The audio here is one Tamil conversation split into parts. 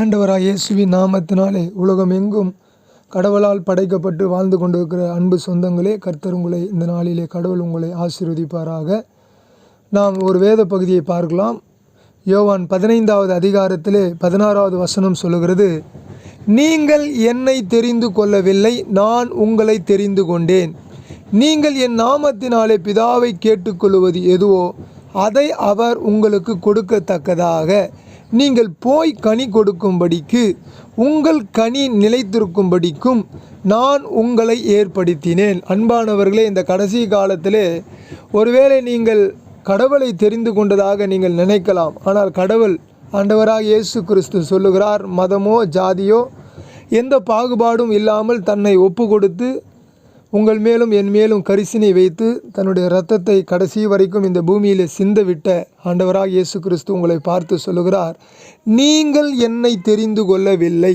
ஆண்டவராக இயேசுவின் நாமத்தினாலே உலகம் எங்கும் கடவுளால் படைக்கப்பட்டு வாழ்ந்து கொண்டிருக்கிற அன்பு சொந்தங்களே கர்த்தர் உங்களை இந்த நாளிலே கடவுள் உங்களை ஆசீர்வதிப்பாராக. நாம் ஒரு வேத பகுதியை பார்க்கலாம். யோவான் பதினைந்தாவது அதிகாரத்திலே பதினாறாவது வசனம் சொல்லுகிறது நீங்கள் என்னை தெரிந்து கொள்ளவில்லை நான் உங்களை தெரிந்து கொண்டேன். நீங்கள் என் நாமத்தினாலே பிதாவை கேட்டுக்கொள்வது எதுவோ அதை அவர் உங்களுக்கு கொடுக்கத்தக்கதாக. நீங்கள் போய் கனி கொடுக்கும்படிக்கு உங்கள் கனி நிலைத்திருக்கும்படிக்கும் நான் உங்களை ஏற்படுத்தினேன். அன்பானவர்களே இந்த கடைசி காலத்தில் ஒருவேளை நீங்கள் கடவுளை தெரிந்து கொண்டதாக நீங்கள் நினைக்கலாம். ஆனால் கடவுள் ஆண்டவராக இயேசு கிறிஸ்து சொல்லுகிறார் மதமோ ஜாதியோ எந்த பாகுபாடும் இல்லாமல் தன்னை ஒப்பு கொடுத்து உங்கள் மேலும் என் மேலும் கரிசினை வைத்து தன்னுடைய இரத்தத்தை கடைசி வரைக்கும் இந்த பூமியிலே சிந்தவிட்ட ஆண்டவராக இயேசு கிறிஸ்து உங்களை பார்த்து சொல்லுகிறார் நீங்கள் என்னை தெரிந்து கொள்ளவில்லை.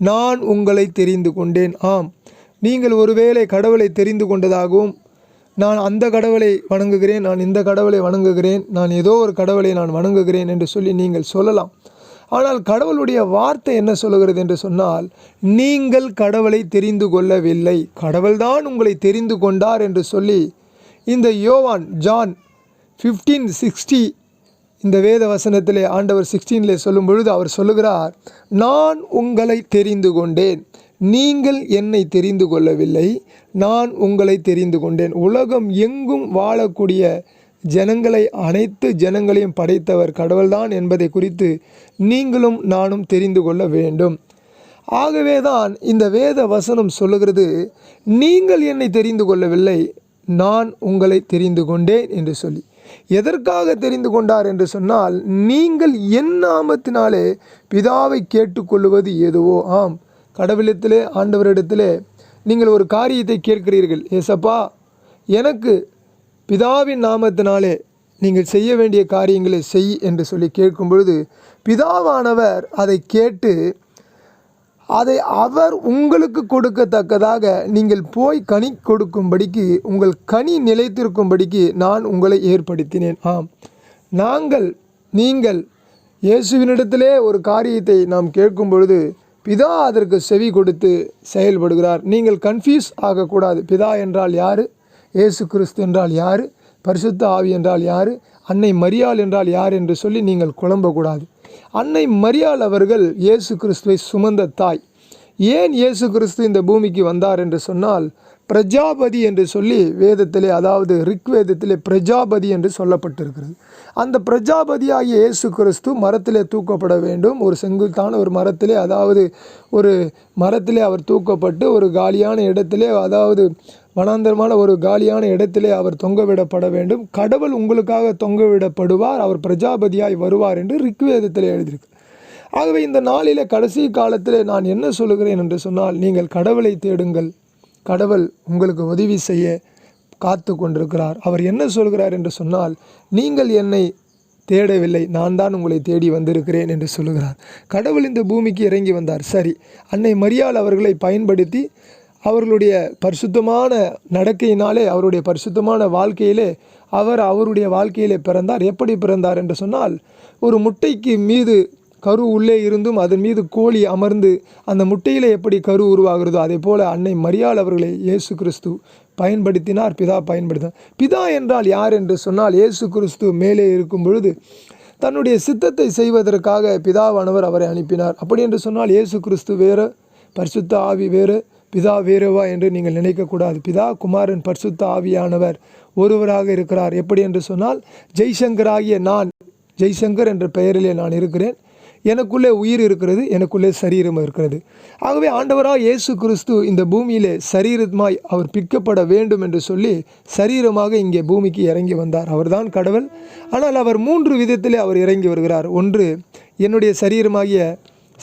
நான் உங்களை தெரிந்து கொண்டேன். ஆம் நீங்கள் ஒருவேளை கடவுளை தெரிந்து கொண்டதாகவும் நான் அந்த கடவுளை வணங்குகிறேன் நான் இந்த கடவுளை வணங்குகிறேன் நான் ஏதோ ஒரு கடவுளை நான் வணங்குகிறேன் என்று சொல்லி நீங்கள் சொல்லலாம். ஆனால் கடவுளுடைய வார்த்தை என்ன சொல்லுகிறது என்று சொன்னால் நீங்கள் கடவுளை தெரிந்து கொள்ளவில்லை. கடவுள்தான் உங்களை தெரிந்து கொண்டார் என்று சொல்லி இந்த யோவான் ஜான் ஃபிஃப்டீன் சிக்ஸ்டி இந்த வேத வசனத்திலே ஆண்டவர் சிக்ஸ்டீனில் சொல்லும் பொழுது அவர் சொல்லுகிறார் நான் உங்களை தெரிந்து கொண்டேன். நீங்கள் என்னை தெரிந்து கொள்ளவில்லை. நான் உங்களை தெரிந்து கொண்டேன். உலகம் எங்கும் வாழக்கூடிய ஜனங்களை அனைத்து ஜனங்களையும் படைத்தவர் கடவுள்தான் என்பதை குறித்து நீங்களும் நானும் தெரிந்து கொள்ள வேண்டும். ஆகவே தான் இந்த வேத வசனம் சொல்லுகிறது நீங்கள் என்னை தெரிந்து கொள்ளவில்லை நான் உங்களை தெரிந்து கொண்டேன் என்று சொல்லி. எதற்காக தெரிந்து கொண்டார் என்று சொன்னால் நீங்கள் என் நாமத்தினாலே பிதாவை கேட்டுக்கொள்வது எதுவோ? ஆம். கடவுளத்திலே ஆண்டவரிடத்திலே நீங்கள் ஒரு காரியத்தை கேட்கிறீர்கள் ஏசப்பா எனக்கு பிதாவின் நாமத்தினாலே நீங்கள் செய்ய வேண்டிய காரியங்களை செய் என்று சொல்லி கேட்கும் பொழுது பிதாவானவர் அதை கேட்டு அதை அவர் உங்களுக்கு கொடுக்கத்தக்கதாக நீங்கள் போய் கனி கொடுக்கும்படிக்கு உங்கள் கனி நிலைத்திருக்கும்படிக்கு நான் உங்களை ஏற்படுத்தினேன். ஆம். நாங்கள் நீங்கள் இயேசுவினிடத்திலே ஒரு காரியத்தை நாம் கேட்கும் பொழுது பிதா அதற்கு செவி கொடுத்து செயல்படுகிறார். நீங்கள் கன்ஃபியூஸ் ஆகக்கூடாது. பிதா என்றால் யார்? இயேசு கிறிஸ்து என்றால் யார்? பரிசுத்த ஆவி என்றால் யார்? அன்னை மரியாள் என்றால் யார் என்று சொல்லி நீங்கள் குழம்பக்கூடாது. அன்னை மரியாள் அவர்கள் இயேசு கிறிஸ்துவை சுமந்த தாய். ஏன் இயேசு கிறிஸ்து இந்த பூமிக்கு வந்தார் என்று சொன்னால் பிரஜாபதி என்று சொல்லி வேதத்திலே அதாவது ரிக்வேதத்திலே பிரஜாபதி என்று சொல்லப்பட்டிருக்கிறது. அந்த பிரஜாபதியாகிய இயேசு கிறிஸ்து மரத்திலே தூக்கப்பட வேண்டும். ஒரு செங்குத்தான ஒரு மரத்திலே அதாவது ஒரு மரத்திலே அவர் தூக்கப்பட்டு ஒரு காலியான இடத்திலே அதாவது வனாந்தரமான ஒரு காலியான இடத்திலே அவர் தொங்கவிடப்பட வேண்டும். கடவுள் உங்களுக்காக தொங்கவிடப்படுவார். அவர் பிரஜாபதியாய் வருவார் என்று ரிக்வேதத்தில் எழுதியிருக்கு. ஆகவே இந்த நாளில் கடைசி காலத்தில் நான் என்ன சொல்லுகிறேன் என்று சொன்னால் நீங்கள் கடவுளை தேடுங்கள். கடவுள் உங்களுக்கு உதவி செய்ய காத்து கொண்டிருக்கிறார். அவர் என்ன சொல்கிறார் என்று சொன்னால் நீங்கள் என்னை தேடவில்லை நான் தான் உங்களை தேடி வந்திருக்கிறேன் என்று சொல்லுகிறார். கடவுள் இந்த பூமிக்கு இறங்கி வந்தார். சரி அன்னை மரியாள் அவர்களை பயன்படுத்தி அவர்களுடைய பரிசுத்தமான நடக்கையினாலே அவருடைய பரிசுத்தமான வாழ்க்கையிலே அவர் அவருடைய வாழ்க்கையிலே பிறந்தார். எப்படி பிறந்தார் என்று சொன்னால் ஒரு முட்டைக்கு மீது கரு உள்ளே இருந்தும் அதன் மீது கோழி அமர்ந்து அந்த முட்டையில் எப்படி கரு உருவாகிறதோ அதே போல் அன்னை மரியாள் அவர்களை இயேசு கிறிஸ்து பயன்படுத்தினார். பிதா பயன்படுத்தினார். பிதா என்றால் யார் என்று சொன்னால் இயேசு கிறிஸ்து மேலே இருக்கும் பொழுது தன்னுடைய சித்தத்தை செய்வதற்காக பிதாவானவர் அவரை அனுப்பினார். அப்படி என்று சொன்னால் இயேசு கிறிஸ்து வேறு பரிசுத்த ஆவி வேறு பிதா வேறுவா என்று நீங்கள் நினைக்கக்கூடாது. பிதா குமாரன் பரிசுத்த ஆவியானவர் ஒருவராக இருக்கிறார். எப்படி என்று சொன்னால் ஜெய்சங்கராகிய நான் ஜெய்சங்கர் என்ற பெயரிலே நான் இருக்கிறேன். எனக்குள்ளே உயிர் இருக்கிறது எனக்குள்ளே சரீரம் இருக்கிறது. ஆகவே ஆண்டவராக இயேசு கிறிஸ்து இந்த பூமியிலே சரீரமாய் அவர் பிக்கப்பட வேண்டும் என்று சொல்லி சரீரமாக இங்கே பூமிக்கு இறங்கி வந்தார். அவர்தான் கடவுள். ஆனால் அவர் மூன்று விதத்திலே அவர் இறங்கி வருகிறார். ஒன்று என்னுடைய சரீரமாகிய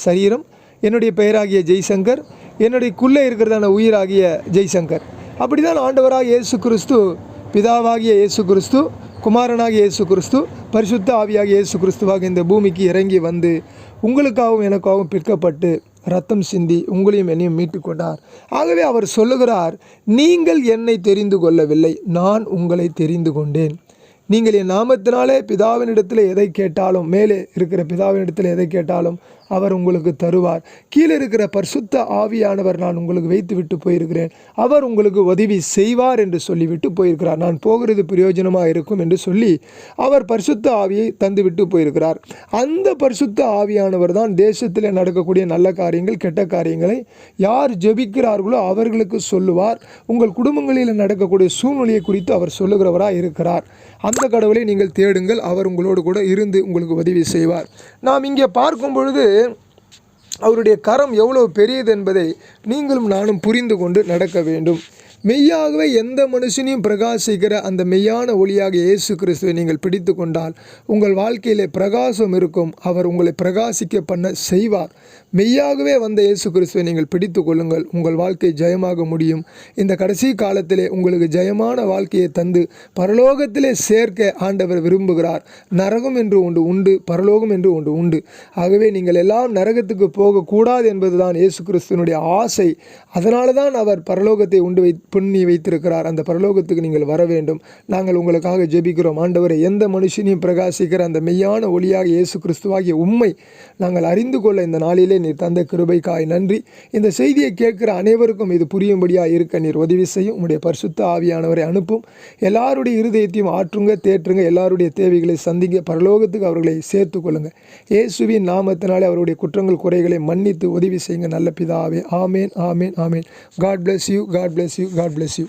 சரீரம் என்னுடைய பெயராகிய ஜெய்சங்கர் என்னுடைய குள்ளே இருக்கிறதான உயிராகிய ஜெய்சங்கர். அப்படி தான் ஆண்டவராக இயேசு கிறிஸ்து பிதாவாகிய இயேசு கிறிஸ்து குமாரனாக இயேசு கிறிஸ்து பரிசுத்த ஆவியாக இயேசு கிறிஸ்துவாக இந்த பூமிக்கு இறங்கி வந்து உங்களுக்காகவும் எனக்காகவும் பிற்கப்பட்டு ரத்தம் சிந்தி உங்களையும் என்னையும் மீட்டு கொண்டார். ஆகவே அவர் சொல்லுகிறார் நீங்கள் என்னை தெரிந்து கொள்ளவில்லை நான் உங்களை தெரிந்து கொண்டேன். நீங்கள் என் நாமத்தினாலே பிதாவினிடத்தில் எதை கேட்டாலும் மேலே இருக்கிற பிதாவினிடத்தில் எதை கேட்டாலும் அவர் உங்களுக்கு தருவார். கீழே இருக்கிற பரிசுத்த ஆவியானவர் நான் உங்களுக்கு வைத்து விட்டு போயிருக்கிறேன். அவர் உங்களுக்கு உதவி செய்வார் என்று சொல்லிவிட்டு போயிருக்கிறார். நான் போகிறது பிரயோஜனமாக இருக்கும் என்று சொல்லி அவர் பரிசுத்த ஆவியை தந்து விட்டு போயிருக்கிறார். அந்த பரிசுத்த ஆவியானவர் தான் தேசத்தில் நடக்கக்கூடிய நல்ல காரியங்கள் கெட்ட காரியங்களை யார் ஜெபிக்கிறார்களோ அவர்களுக்கு சொல்லுவார். உங்கள் குடும்பங்களில் நடக்கக்கூடிய சூழ்நிலையை குறித்து அவர் சொல்லுகிறவராக இருக்கிறார். அந்த கடவுளை நீங்கள் தேடுங்கள். அவர் உங்களோடு கூட இருந்து உங்களுக்கு உதவி செய்வார். நாம் இங்கே பார்க்கும் பொழுது அவருடைய கரம் எவ்வளவு பெரியது என்பதை நீங்களும் நானும் புரிந்து கொண்டு நடக்க வேண்டும். மெய்யாகவே எந்த மனுஷனையும் பிரகாசிக்கிற அந்த மெய்யான ஒளியாக இயேசு கிறிஸ்துவை நீங்கள் பிடித்து கொண்டால் உங்கள் வாழ்க்கையிலே பிரகாசம் இருக்கும். அவர் உங்களை பிரகாசிக்க பண்ண செய்வார். மெய்யாகவே வந்த இயேசு கிறிஸ்துவை நீங்கள் பிடித்து கொள்ளுங்கள். உங்கள் வாழ்க்கை ஜெயமாக முடியும். இந்த கடைசி காலத்திலே உங்களுக்கு ஜெயமான வாழ்க்கையை தந்து பரலோகத்திலே சேர்க்க ஆண்டவர் விரும்புகிறார். நரகம் என்று ஒன்று உண்டு பரலோகம் என்று ஒன்று உண்டு. ஆகவே நீங்கள் எல்லாம் நரகத்துக்கு போகக்கூடாது என்பதுதான் இயேசு கிறிஸ்துவனுடைய ஆசை. அதனால தான் அவர் பரலோகத்தை உண்டு வை புண்ணி வைத்திருக்கிறார். அந்த பரலோகத்துக்கு நீங்கள் வர வேண்டும். நாங்கள் உங்களுக்காக ஜெபிக்கிறோம். ஆண்டவரை எந்த மனுஷனையும் பிரகாசிக்கிற அந்த மெய்யான ஒளியாக இயேசு கிறிஸ்துவாகிய உண்மை நாங்கள் அறிந்து கொள்ள இந்த நாளிலே நீர் தந்த கிருபைக்காய் நன்றி. இந்த செய்தியை கேட்கிற அனைவருக்கும் இது புரியும்படியாக இருக்க நீர் உதவி செய்யும். உங்களுடைய பரிசுத்த ஆவியானவரை அனுப்பும். எல்லாருடைய இருதயத்தையும் ஆற்றுங்க தேற்றுங்க. எல்லாருடைய தேவைகளை சந்திங்க. பரலோகத்துக்கு அவர்களை சேர்த்து கொள்ளுங்க. இயேசுவின் நாமத்தினாலே அவருடைய குற்றங்கள் குறைகளை மன்னித்து உதவி செய்யுங்க. நல்ல பிதாவே ஆமேன் ஆமேன் ஆமேன். God bless you God bless you God bless you